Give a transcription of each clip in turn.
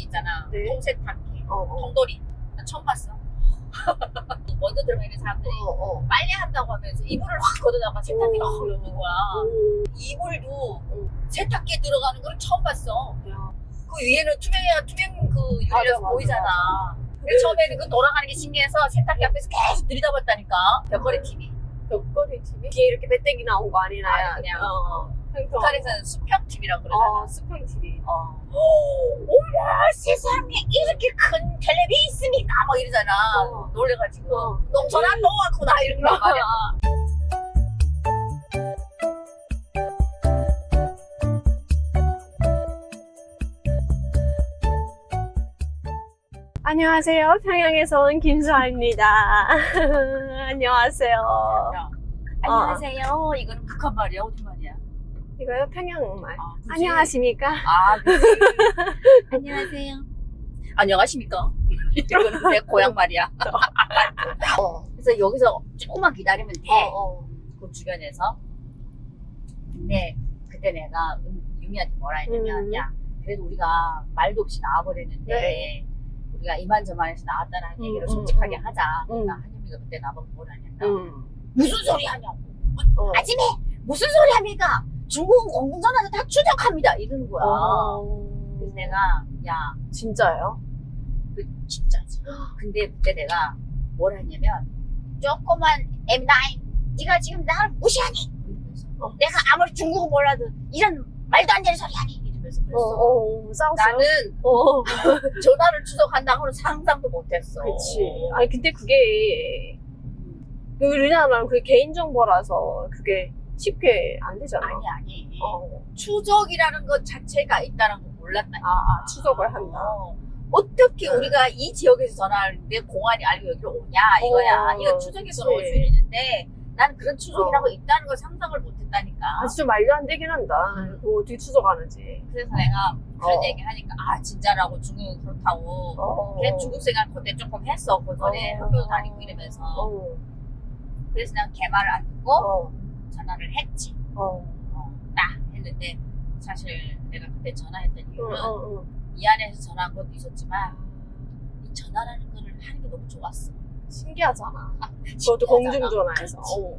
바지 있잖아. 네. 통색 바퀴, 어, 어. 통돌이. 나 처음 봤어. 먼저 들어가 있는 사람들이 어, 어. 빨래 한다고 하면서 이불을 확 걷어다가 세탁기를 확 넣는 거야. 오. 이불도 응. 세탁기에 들어가는 걸 처음 봤어. 야. 그 위에는 투명해 투명 그 맞아, 유리라서 맞아, 보이잖아. 근데 처음에는 그 돌아가는 게 신기해서 세탁기 앞에서 계속 들이다 봤다니까. 벽걸이 TV. 벽걸이 TV? 뒤에 이렇게 배때기 나온 거 아니나요? 아니, 그냥, 어. 평평. 북한에서는 수평 TV라고 그러잖아. 어, 수평 TV. 어. 어머 세상에 이렇게 큰 텔레비 있습니까? 막 이러잖아. 어. 놀래가지고 어. 농촌아 놓았구나 이런 거 말이야. 안녕하세요. 평양에서 온 김수아입니다. 안녕하세요. 야, 안녕하세요. 이거는 북한 말이야 어디 말이야? 이거요? 평양말. 아? 안녕하십니까? 아, 그치. 안녕하세요. 안녕하십니까? 이거는 내 고향 말이야. 어, 그래서 여기서 조금만 기다리면 돼. 어, 어. 그 주변에서. 근데 그때 내가 음, 유미한테 뭐라 했냐면, 음. 야, 그래도 우리가 말도 없이 나와버렸는데, 네. 우리가 이만저만해서 나왔다는 음, 얘기를 음, 솔직하게 음. 하자. 그러니까 음. 한유미가 그때 나보고 뭐라 했냐면, 음. 무슨 소리 하냐고. 어. 아침에 무슨 소리 합니까? 중국은 공군전화도 다 추적합니다. 이러는 거야. 어. 그래서 내가, 야, 진짜요? 그 진짜지. 근데 그때 내가 뭘 했냐면 조그만 M9 네가 지금 나를 무시하니? 이러면서 어. 내가 아무리 중국어 몰라도 이런 말도 안 되는 소리 하니? 이러면서 어, 그랬어. 어, 싸웠어요? 나는 어. 전화를 추적한다고는 상상도 못했어. 그치. 아니, 근데 그게, 우리나라는 그게 개인 정보라서 그게 쉽게 안 되잖아. 아니 아니. 어. 추적이라는 것 자체가 있다는 걸 몰랐다. 아, 아, 추적을 한다. 어. 어떻게 네. 우리가 이 지역에서 전화하는데 공안이 알고 여기로 오냐 이거야. 어, 이거 추적해서 그치. 올수 있는데 난 그런 추적이라고 있다는 걸 상상을 못했다니까. 아, 진짜 말도 안 되긴 한다. 그거 어떻게 추적하는지. 그래서 내가 그런 어. 얘기 하니까 아 진짜라고 중국은 그렇다고. 어. 걔 중국 생활 그때 조금 했어 그 전에 어. 학교도 다니고 이러면서. 어. 그래서 난 걔 말을 안 듣고 어. 전화를 했지. 어. 어, 나 했는데 사실 내가 그때 전화했던 응, 이유는 응, 응. 미안해서 전화한 것도 있었지만 이 전화라는 거를 하는 게 너무 좋았어. 신기하잖아. 그것도 신기하잖아. 공중전화에서. 어.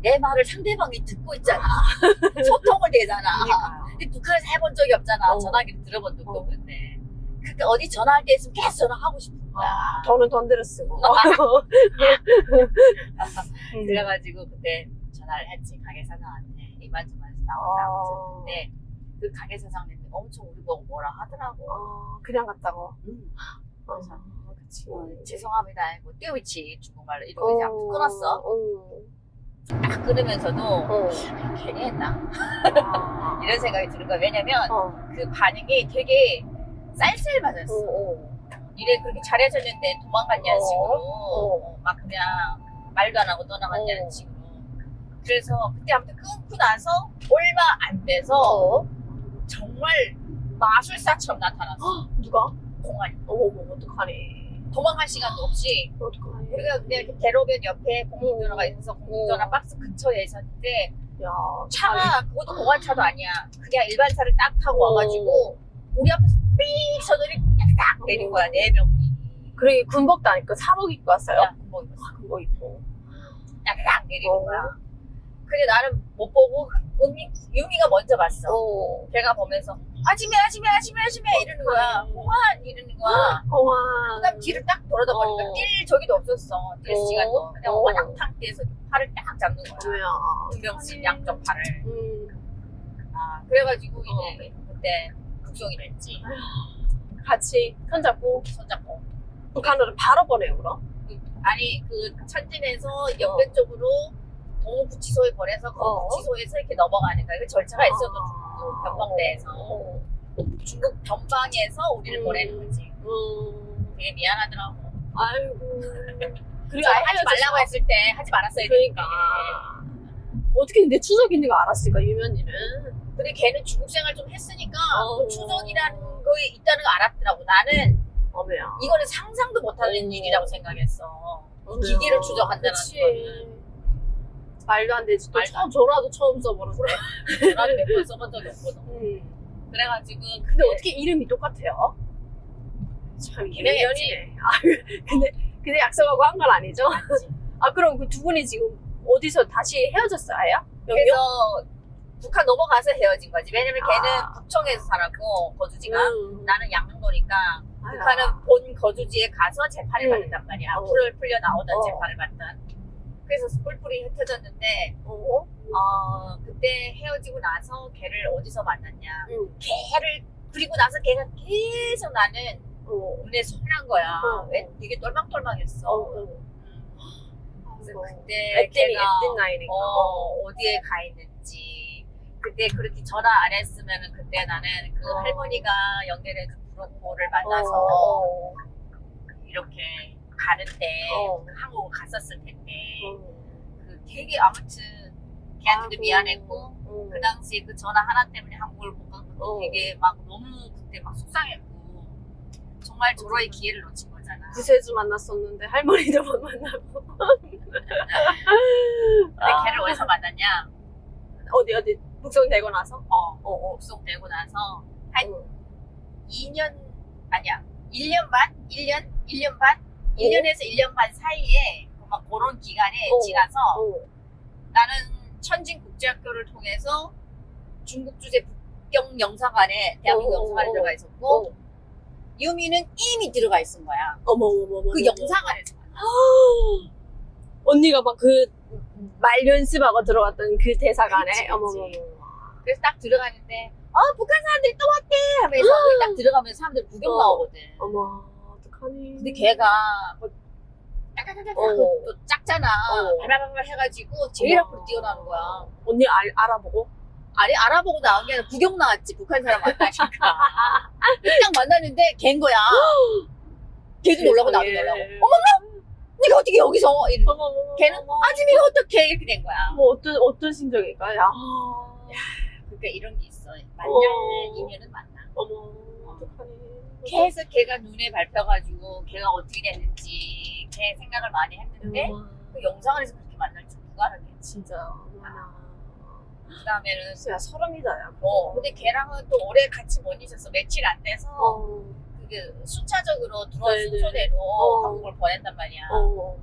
내 말을 상대방이 듣고 있잖아. 소통을 되잖아. 그러니까요. 근데 북한에서 해본 적이 없잖아. 어. 전화기를 들어본 적도 어. 없는데. 그때 어디 전화할 때 있으면 계속 전화하고 싶은 거야. 돈은 돈대로 쓰고. 음. 그래가지고 그때 전화를 했지. 가게 사장한테. 이만저만 해서 어. 나온다고. 근데 그 가게 사장님이 엄청 우리 보고 뭐라 하더라고. 어, 그냥 갔다고. 음. 그래서 어, 그치. 어, 죄송합니다. 하고 띄우치 중국말로 이러고 이제 아무튼 끊었어. 어. 딱 끊으면서도 어. 괜히 했나? 아. 이런 생각이 드는 거야. 왜냐면 어. 그 반응이 되게 쌀쌀맞았어. 어. 어. 이래 그렇게 잘해줬는데 도망갔냐는 어. 식으로 어. 어, 막 그냥 말도 안 하고 떠나갔냐는 어. 식으로. 그래서 그때 아무튼 끊고 나서 얼마 안 돼서 어. 정말 마술사처럼 나타났어. 누가? 공안이. 어머머, 어떡하니. 도망갈 시간도 없이 어떡하니. 우리가 그냥 이렇게 대로변 옆에 공중전화가 어. 있어서 공중전화 어. 박스 근처에 있었는데 야, 차가 그것도 공안차도 아니야. 그냥 일반 차를 딱 타고 어. 와가지고 우리 앞에서 삑 서더니 딱 내린 거야 네 명이. 그래, 군복도 아니고 사복 입고 왔어요? 뭐 입었어. 군복 입고. 딱딱 내리는 어. 거야. 근데 나는 못 보고 은미, 유미가 먼저 봤어. 어. 걔가 보면서 아지매 아지매 아지매 아지매 이러는 거야. 어떡해. 공안 이러는 거야. 공항. 그다음 뒤를 딱 돌아다 보니까 어. 뛸 저기도 없었어. 뛸 어. 시간도 그냥 어. 와당탕 뛰어서 팔을 딱 잡는 거야. 뭐야. 두 명씩 양쪽 팔을. 음. 아 그래가지고 어. 이제 그때 북송이를 했지. 같이 손잡고 손잡고. 북한으로 바로 보내요, 그럼? 아니 그 천진에서 연변 쪽으로 동구치소에 보내서 그 어. 구치소에서 이렇게 넘어가는. 그 절차가 있어도 아. 변방대에서 어. 중국 변방에서 우리를 음. 보내는 거지. 음. 되게 미안하더라고. 아이고. 그리고 저 아예 하지 말라고. 했을 때 하지 말았어야 그러니까. 어떻게 근데 추석 있는 거 알았을까, 유면이는? 근데 걔는 중국 생활 좀 했으니까 어. 그 추석이라는 거에 있다는 거 알았더라고. 나는 어머야. 이거는 상상도 못하는 어. 일이라고 생각했어. 기계를 추적한다는. 거는. 말도 안 되지. 또 말도 처음, 전화도 처음 써보는데. 나는 몇 번 써본 적이 없거든. 음. 그래가지고 근데 어떻게 이름이 똑같아요? 참 기대했지. 인연이네. 아, 근데 근데 약속하고 한 건 아니죠? 아 그럼 그 두 분이 지금 어디서 다시 헤어졌어요? 그래서 여기요? 북한 넘어가서 헤어진 거지. 왜냐면 걔는 아. 북청에서 살았고 거주지가 음. 나는 양릉도니까 아야. 북한은 본 거주지에 가서 재판을 음. 받는단 말이야. 어. 풀을 풀려 나오던 어. 재판을 받던. 그래서 뿔뿔이 흩어졌는데 어? 어 그때 헤어지고 나서 걔를 어디서 만났냐. 응. 걔를 그리고 나서 걔가 계속 나는 어. 눈에 선한 거야. 어. 왜 되게 똘망똘망했어. 어. 어. 음. 그래서 어. 그때 애들이 걔가 애들 나이니까. 어, 어디에 가 있는지 그때 그렇게 전화 안 했으면 그때 나는 그 어. 할머니가 연결해준 브로커를 만나서 어. 이렇게 가는데 어. 한국을 갔었을 텐데 어. 그 되게 아무튼 걔한테도 아이고. 미안했고 어. 그 당시에 그 전화 하나 때문에 한국을 못 간 것도 어. 되게 막 너무 그때 막 속상했고 정말 저러의 기회를 놓친 거잖아. 구세주 만났었는데 할머니도 못 만나고. 근데 아. 걔를 어디서 만났냐? 어디 어디 북송 되고 나서? 어, 어 어. 복송되고 나서 한 어. 2년 아니야 1년 반? 1년? 1년 반? 1년에서 1년 반 사이에 막 그런 기간에 어. 지나서 어. 나는 천진국제학교를 통해서 중국 주재 북경 영사관에 대한민국 어, 영사관에 어, 들어가 있었고 어. 유미는 이미 들어가 있은 거야 어머 어머 어머. 그 영사관에서 만났어. 언니가 막 그 말 연습하고 들어갔던 그 대사관에 어머. 어머. 그래서 딱 들어가는데 어 북한 사람들이 또 왔대 하면서 딱 들어가면서 사람들 구경 어. 나오거든 어머 어떡하니. 근데 걔가 뭐 따다다다 어. 또 작잖아 어. 발발발 해가지고 제일. 앞으로 뛰어나는 거야 언니 알, 알아보고? 아니 알아보고 나온 게 아니라 구경 나왔지 북한 사람 왔다니까 딱 만났는데 걘 거야 걔도 놀라고 나도 세상에. 놀라고 어머나 네가 어떻게 여기서 이래. 어머 어머. 걔는 어머. 아줌이가 어떻게 이렇게 된 거야 뭐 어떤 어떤 심정일까? 야. 그러니까 이런 게 있어 만날 어. 인연은 만나 어머 어떡하니. 계속 걔가 눈에 밟혀가지고 걔가 어떻게 됐는지 걔 생각을 많이 했는데 어머. 그 영상에서 그렇게 만날 줄 누가 알았겠지 진짜 어머나. 그 다음에는 야 소름이다 야. 어 근데 걔랑은 또 오래 같이 못 있었어 며칠 안 돼서 어. 그게 순차적으로 들어온 네네. 순서대로 어. 한국을 보낸단 말이야 어.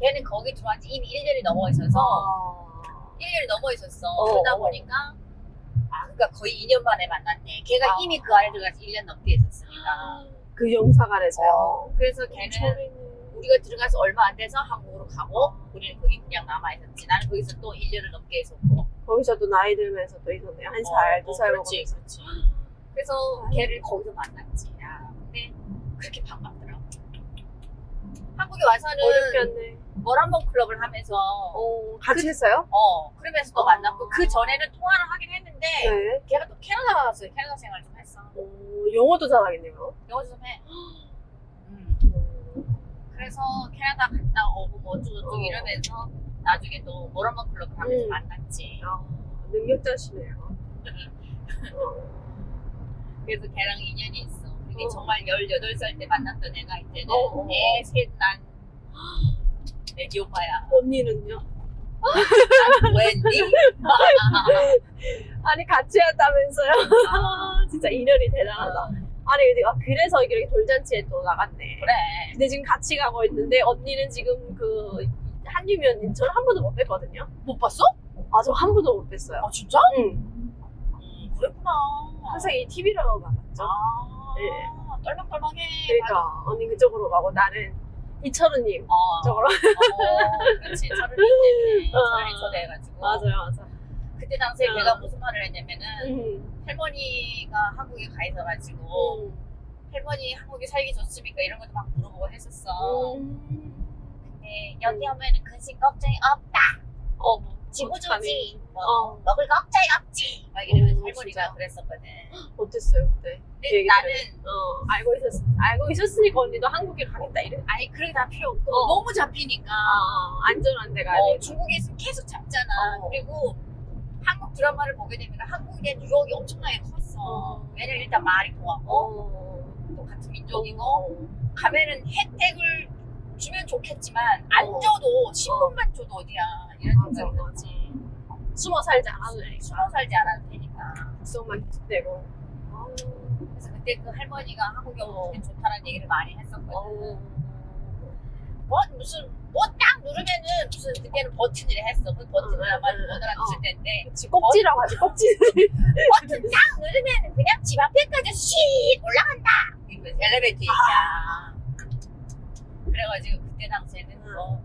걔는 거기 들어온 지 이미 1년이 넘어 있어서 아. 1년이 넘어 있었어 어, 그러다 어. 보니까 아 그러니까 거의 2년 만에 만났네 걔가 아. 이미 그 안에 들어가서 1년 넘게 있었으니까 그 영사관에서요. 어, 그래서 걔는 소름이네. 우리가 들어가서 얼마 안 돼서 한국으로 가고 우리는 거기 그냥 남아 있었지 나는 거기서 또 1년을 넘게 있었고 거기서도 나이 들면서 또 있었네. 한 살, 두살 그렇지 먹으면서. 그렇지 그래서 걔를 거기서 만났지 야, 근데 그렇게 반갑더라고 한국에 와서는 어렵겠네. 모란봉 클럽을 하면서 어, 같이 했어요? 어 그러면서 또 어. 만났고 그 전에는 통화를 하긴 했는데 네. 걔가 또 캐나다 갔어요 캐나다 생활 좀 했어 어, 영어도 잘하겠네요. 영어 좀해 음. 그래서 캐나다 갔다 오고 뭐 어쩌고저쩌고 어. 이러면서 나중에 또 모란봉 클럽을 하면서 음. 만났지 아, 능력자시네요. 어. 그래서 걔랑 인연이 있어. 그게 어. 정말 18살 때 만났던 애가 이제는 어, 어. 애셋난 애기 오빠야. 언니는요? 난 웬디? 아니, 같이 했다면서요? 아, 진짜 인연이 대단하다. 아니, 아, 그래서 이렇게 돌잔치에 또 나갔네. 그래. 근데 지금 같이 가고 있는데, 언니는 지금 그, 한유미 언니, 저는 한 번도 못 뵀거든요? 못 봤어? 아, 저 한 번도 못 뵀어요. 아 진짜? 응. 음, 그랬구나. 항상 이 TV로 가봤죠. 아, 네. 떨렁떨렁해. 그러니까, 언니 그쪽으로 가고, 나는 이철우님 어, 쪽으로. 어, 그렇지. 철을 때문에 어. 철이 초대해가지고. 맞아요, 맞아. 그때 당시에 어. 걔가 무슨 말을 했냐면은 음. 할머니가 한국에 가 있어가지고 음. 할머니 한국에 살기 좋습니까? 이런 것도 막 물어보고 했었어. 음. 네, 여기 오면은 근심 걱정이 없다. 어, 지구조지. 뭐, 어. 먹을 걱정이 없지. 막 이러면서 어, 할머니가 진짜. 그랬었거든. 어땠어요 그때? 그 근데 얘기 나는 어 알고 있었 알고 있었으니까 언니도 한국에 가겠다 이래. 아니 그렇게 다 필요 없고 어. 너무 잡히니까. 아 안전한 데가 어, 아니고. 중국에 있으면 계속 잡잖아. 어. 그리고 한국 드라마를 보게 되면 한국에 대한 유혹이 엄청나게 컸어. 어. 왜냐면 일단 말이 통하고 어. 또 같은 민족이고 어. 가면은 혜택을 주면 좋겠지만 안 어. 줘도 신분만 줘도 어디야 이런 맞아, 생각이 맞아. 들지. 숨어 살지 않아도 되니까. 숨어 살지 않아도 되니까. 기축되고. 아유. 그래서 그때 그 할머니가 한국에 오는 게 좋다는 얘기를 많이 했었거든. 어. 뭐 무슨 뭐 딱 누르면은 무슨 그때는 버튼이라 했어. 그 버튼을 응, 아마 응, 응. 못 알아듣을 어. 텐데 그치, 꼭지라고 하지, 꼭지를. 버튼 딱 누르면 그냥 집 앞에까지 씩 올라간다. 엘리베이터 얘기야. 그래가지고 그때 당시에는 응. 뭐 어,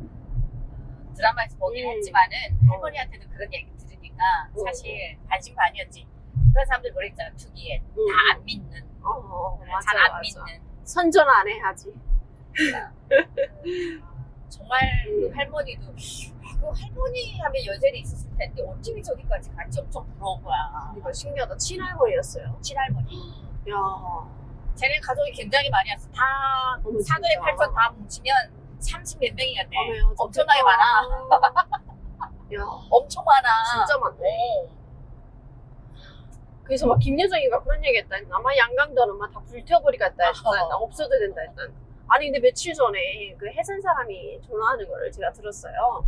드라마에서 보긴 음. 했지만은 어. 할머니한테도 그런 얘기 들으니까 어. 사실 반신반의였지. 그런 사람들 그랬잖아 특이해. 응. 다안 믿는. 어, 맞아, 잘안 맞아. 믿는. 선전 안 해야지. 정말 음. 그 할머니도 아, 그 할머니 하면 여전히 있었을 텐데 어떻게 저기까지 갔지 엄청 부러운 거야. 이거 신기하다. 친할머니였어요. 친할머니. 야 쟤네 가족이 굉장히 많이 왔어. 다 어머, 사돈의 진짜. 팔촌 다 뭉치면 30 몇 명이가 돼. 어머야, 엄청나게. 많아. 야, 엄청 많아. 진짜 많네. 어. 그래서 막 김여정이가 그런 얘기 했다. 아마 양강도는 막다 불태워버리겠다 했다. 없어도 된다 했다. 아니 근데 며칠 전에 그 해산 사람이 전화하는 거를 제가 들었어요.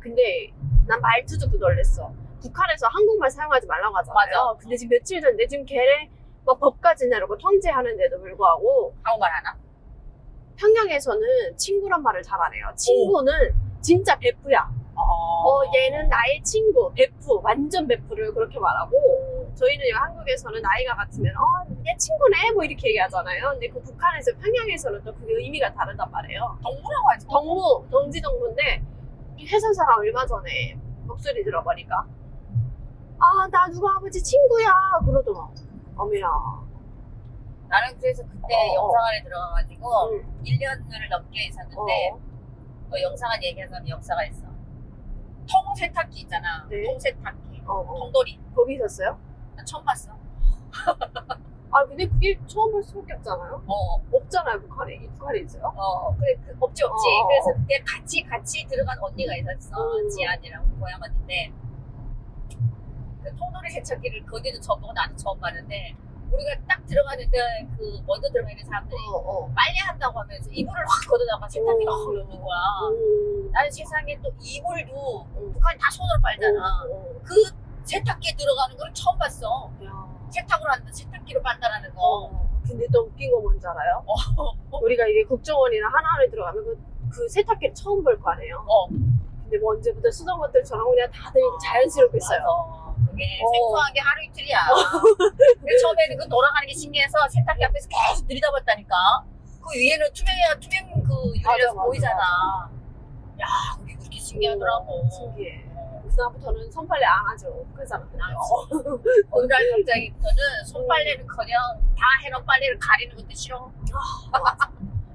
근데 난 말투 듣고 놀랬어. 북한에서 한국말 사용하지 말라고 하잖아요. 맞아. 근데 지금 며칠 전인데 지금 걔네 막 법까지 내놓고 통제하는데도 불구하고 한국말 하나? 평양에서는 친구란 말을 잘 안 해요. 친구는 진짜 베프야. 어. 어, 얘는 나의 친구, 베프, 완전 베프를 그렇게 말하고, 저희는 여기 한국에서는 나이가 같으면, 어, 얘 친구네? 뭐 이렇게 얘기하잖아요. 근데 그 북한에서, 평양에서는 또 그게 의미가 다르단 말이에요. 동무라고 하지. 덕무, 동지덕무인데, 이 회사 사람 얼마 전에 목소리 들어보니까, 아, 나 누가 아버지 친구야. 그러더만. 어머야. 나는 그래서 그때 어. 영상 안에 들어가가지고 응. 1년을 넘게 있었는데 어. 또 영상안 얘기하자면 역사가 있어. 통 세탁기 있잖아. 네. 통 세탁기. 어, 어. 통돌이. 거기 있었어요? 나 처음 봤어. 아, 근데 그게 처음 볼 수밖에 없잖아요. 어. 없잖아요, 북한에. 이 북한에 있어요? 어, 그래, 그, 없지, 없지. 어, 어, 그래서 어. 그때 같이, 같이 들어간 언니가 있었어. 음. 지안이라고, 고향 언니인데. 그 통돌이 세척기를 거기도 처음 보고 나도 처음 봤는데, 우리가 딱 들어가는데, 그, 먼저 들어가 있는 사람들이 어, 어. 빨래 한다고 하면서 이불을 확 걷어다가 세탁기를 오. 확 넣는 거야. 오. 나는 세상에 또 이불도 음. 북한이 다 손으로 빨잖아. 어, 그 세탁기에 들어가는 걸 처음 봤어. 어. 야. 세탁으로 하는데 세탁기로 빨다라는 거. 어. 근데 또 웃긴 거 뭔지 알아요? 우리가 이게 국정원이나 하나안에 들어가면 그, 그 세탁기를 처음 볼 거 아니에요? 어. 근데 뭐 언제부터 수정것들처럼 그냥 다들 자연스럽게 써요. 맞아. 그게 어. 생소한 게 하루 이틀이야. 근데 처음에는 그 돌아가는 게 신기해서 세탁기 앞에서 계속 들이다봤다니까. 그 위에는 투명이야, 투명 그 맞아, 유리라서 맞아, 보이잖아. 야, 그게 그렇게 신기하더라고. 오, 신기해. 그다음부터는 손빨래 안 하죠. 그 사람들. 안 어느 날 갑자기부터는 손빨래는 커녕 다 해놓은 빨래를 가리는 것도 싫어.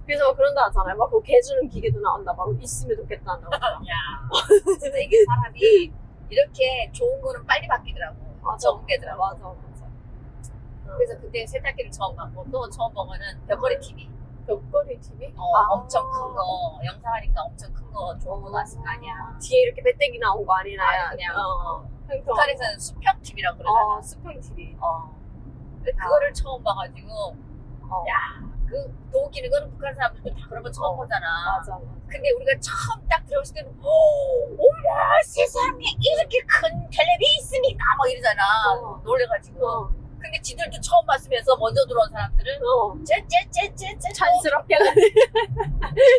그래서 막 그런다 하잖아요. 막그 개주는 기계도 나온다. 막 있으면 좋겠다 한다고. 야, 진짜 이게 사람이 이렇게 좋은 거는 빨리 바뀌더라고. 맞아. 적응되더라고. 맞아, 맞아. 그래서 그때 세탁기를 처음 봤고 또 처음 본 거는 벽걸이 TV. 벽걸이 TV? 어, 아. 엄청 큰 거, 영상하니까 엄청 큰 거 좋은 거 나왔을 거 아니야. 뒤에 이렇게 배때기 나온 거 아니나. 아니, 그냥, 어. 평평. 북한에서는 수평 TV라고 그러잖아. 어, 수평 TV. 어. 근데 그거를 처음 봐가지고, 어. 야, 그, 더 웃기는 거는 북한 사람들도 다 그런 거 처음 어, 보잖아. 맞아. 근데 우리가 처음 딱 들어갔을 때는, 오, 어머나, 세상에 이렇게 큰 텔레비 있습니까? 막 이러잖아. 어. 놀래가지고. 어, 근데 지들도 처음 봤으면서 먼저 들어온 사람들은, 어. 쟤쟤쟤쟤쟤 찬스럽게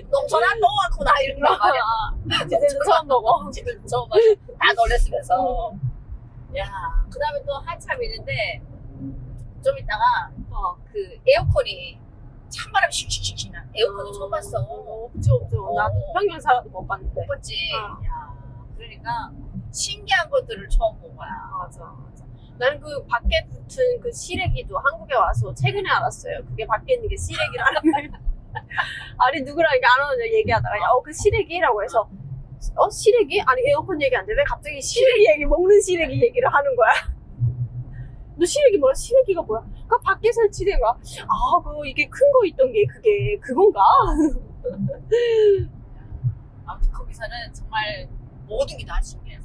농촌아 또 왔구나 이런 거 말이야. 지들도 처음 먹어. 지들 처음 봐서 다 놀랬으면서. 야, 그 다음에 또 한참 있는데, 좀 있다가, 어. 그 에어컨이 찬바람이 슉슉슉슉 나. 에어컨을 처음 봤어. 없죠, 없죠. 어. 나도 평균 살아도 못 봤는데. 못 봤지. 어. 야, 그러니까 신기한 것들을 처음 본 거야. 맞아, 맞아. 나는 그 밖에 붙은 그 시래기도 한국에 와서 최근에 알았어요. 그게 밖에 있는 게 시래기라는 걸. 아니, 누구랑 이게 안 오는 얘기하다가, 야, 어, 그 시래기라고 해서, 어, 시래기? 아니, 에어컨 얘기 안 돼. 왜 갑자기 시래기 얘기, 먹는 시래기 얘기를 하는 거야? 너 시래기 뭐야? 시래기가 뭐야? 그 밖에 설치된 거야. 아, 그, 이게 큰 거 있던 게 그게 그건가? 아무튼 거기서는 정말 모든 게 다 신기했어.